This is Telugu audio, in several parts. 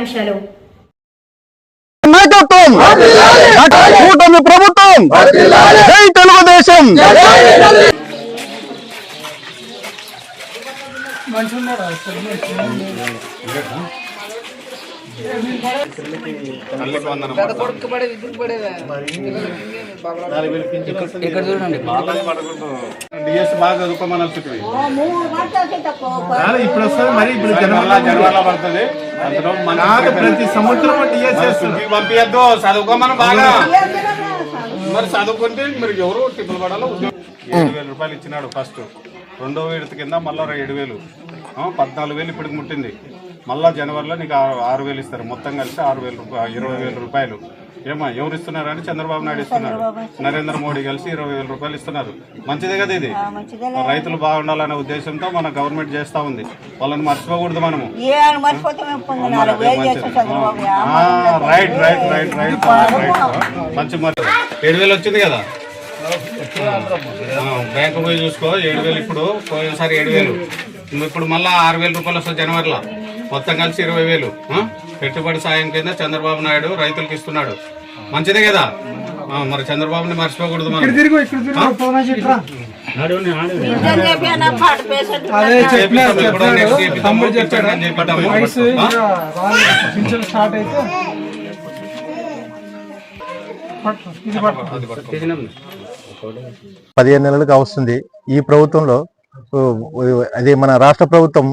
ముఖ్యాంశాలు నాయకత్వం కూటమి ప్రభుత్వం జై తెలుగుదేశం. ఇక్కడ చూడండి? డిఎస్ బాగా చదువుకోమని వస్తుంది. ఇప్పుడు వస్తుంది మరి ఇప్పుడు జనవరిలో పడుతుంది. అందులో మన ప్రతి సంవత్సరం డిఎస్ పంపించద్దు. చదువుకోమని బాగా. మరి చదువుకుంటే మీరు ఎవరు టిప్పులు పడాలో ఉద్యోగం? ఏడు వేల రూపాయలు ఇచ్చినాడు ఫస్ట్. రెండో విడత కింద మళ్ళీ ఏడు వేలు. ఆ, పద్నాలుగు వేలు ఇప్పటికి ముట్టింది. మళ్ళా జనవరిలో నీకు ఆరు ఆరు వేలు ఇస్తారు. మొత్తం కలిసి ఆరు వేలు రూపాయలు ఇరవై వేల రూపాయలు. ఏమా ఎవరు ఇస్తున్నారు అని చంద్రబాబు నాయుడు ఇస్తున్నారు. నరేంద్ర మోడీ కలిసి ఇరవై వేల రూపాయలు ఇస్తున్నారు. మంచిదే కదా ఇది? రైతులు బాగుండాలనే ఉద్దేశంతో మన గవర్నమెంట్ చేస్తా ఉంది. వాళ్ళని మర్చిపోకూడదు మనము. Right right right right right. మంచి మరి. ఏడు వేలు వచ్చింది కదా? బ్యాంకు పోయి చూసుకో. ఏడు వేలు ఇప్పుడు. పోయినసారి ఏడు వేలు. ఇప్పుడు మళ్ళా ఆరు వేల రూపాయలు వస్తుంది జనవరిలో. మొత్తం కలిసి ఇరవై వేలు? పెట్టుబడి సాయం కింద చంద్రబాబు నాయుడు రైతులకు ఇస్తున్నాడు. మంచిదే కదా? మరి చంద్రబాబుని మర్చిపోకూడదు మనం. పదిహేను నెలలకు వస్తుంది ఈ ప్రభుత్వంలో అది మన రాష్ట్ర ప్రభుత్వం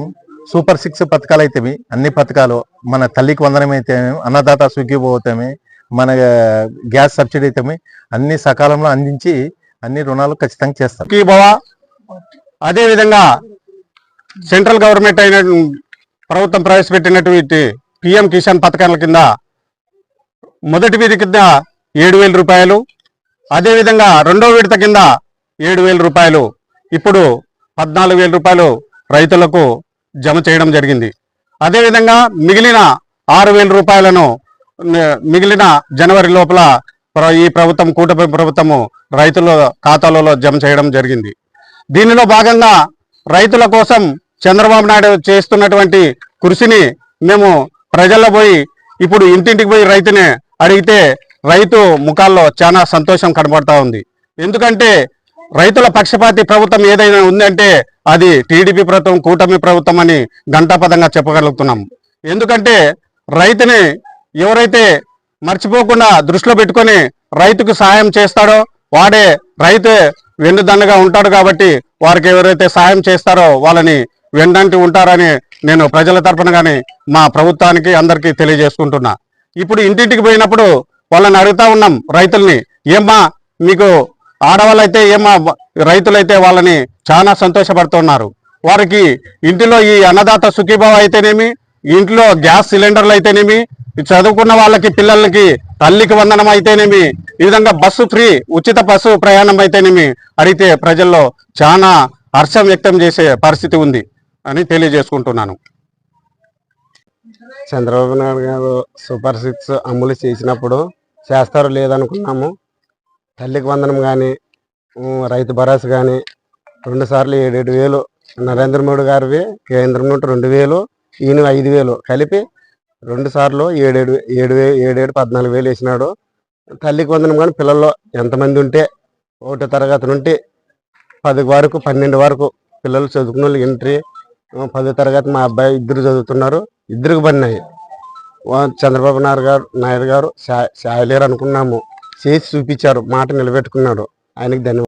సూపర్ సిక్స్ పథకాలు అయితేమి అన్ని పథకాలు మన తల్లికి వందనం అయితేమి అన్నదాత సుఖీపోతేమి మన గ్యాస్ సబ్సిడీ అయితే అన్ని సకాలంలో అందించి అన్ని రుణాలు ఖచ్చితంగా చేస్తారు. సుఖీభవ అదే విధంగా సెంట్రల్ గవర్నమెంట్ అయిన ప్రభుత్వం ప్రవేశపెట్టినటువంటి పిఎం కిసాన్ పథకాల కింద మొదటి విధి కింద ఏడు వేల రూపాయలు అదేవిధంగా రెండవ రెండో విడత కింద ఏడు వేల రూపాయలు ఇప్పుడు పద్నాలుగు వేల రూపాయలు రైతులకు జమ చేయడం జరిగింది. అదేవిధంగా మిగిలిన ఆరు వేల రూపాయలను మిగిలిన జనవరి లోపల ఈ ప్రభుత్వం కూటమి ప్రభుత్వము రైతుల ఖాతాలలో జమ చేయడం జరిగింది. దీనిలో భాగంగా రైతుల కోసం చంద్రబాబు నాయుడు చేస్తున్నటువంటి కృషిని మేము ప్రజల్లో పోయి ఇప్పుడు ఇంటింటికి పోయి రైతుని అడిగితే రైతు ముఖాల్లో చాలా సంతోషం కనబడతా ఉంది. ఎందుకంటే రైతుల పక్షపాతి ప్రభుత్వం ఏదైనా ఉందంటే అది టీడీపీ ప్రభుత్వం కూటమి ప్రభుత్వం అని ఘంటాపదంగా చెప్పగలుగుతున్నాం. ఎందుకంటే రైతుని ఎవరైతే మర్చిపోకుండా దృష్టిలో పెట్టుకొని రైతుకు సహాయం చేస్తాడో వాడే రైతు వెన్నుదన్నుగా ఉంటాడు కాబట్టి వారికి ఎవరైతే సహాయం చేస్తారో వాళ్ళని వెన్నంటి ఉంటారని నేను ప్రజల తరఫున కానీ మా ప్రభుత్వానికి అందరికీ తెలియజేసుకుంటున్నా. ఇప్పుడు ఇంటింటికి పోయినప్పుడు వాళ్ళని అడుగుతా ఉన్నాం రైతుల్ని ఏమ్మా మీకు ఆడవాళ్ళైతే ఏమ్మా రైతులైతే వాళ్ళని చాలా సంతోషపడుతున్నారు. వారికి ఇంటిలో ఈ అన్నదాత సుఖీభావ అయితేనేమి ఇంట్లో గ్యాస్ సిలిండర్లు అయితేనేమి చదువుకున్న వాళ్ళకి పిల్లలకి తల్లికి వందనం అయితేనేమి? ఈ విధంగా బస్సు ఫ్రీ ఉచిత బస్సు ప్రయాణం అయితేనేమి? అడిగితే ప్రజల్లో చాలా హర్షం వ్యక్తం చేసే పరిస్థితి ఉంది అని తెలియజేసుకుంటున్నాను. చంద్రబాబు నాయుడు గారు సూపర్ సిక్స్ అమలు చేసినప్పుడు చేస్తారు లేదనుకున్నాము. తల్లికి వందనం కానీ రైతు భరోసా కానీ రెండు సార్లు ఏడేడు వేలు నరేంద్ర మోడీ గారివి కేంద్రం నుండి రెండు వేలు ఈయన ఐదు వేలు కలిపి రెండు సార్లు ఏడేడు ఏడు వే ఏడేడు పద్నాలుగు వేలు వేసినాడు. తల్లికి వందనం కానీ పిల్లల్లో ఎంతమంది ఉంటే ఒకటో తరగతి నుండి పది వరకు పన్నెండు వరకు పిల్లలు చదువుకున్న వాళ్ళు ఎంట్రీ పదో తరగతి మా అబ్బాయి ఇద్దరు చదువుతున్నారు. ఇద్దరికి పడినాయి వా- చంద్రబాబు నాయుడు గారు నాయుడు గారు సాయలేరు అనుకున్నాము. చేసి చూపించారు మాట నిలబెట్టుకున్నాడు. ఆయనకి ధన్యవాదాలు.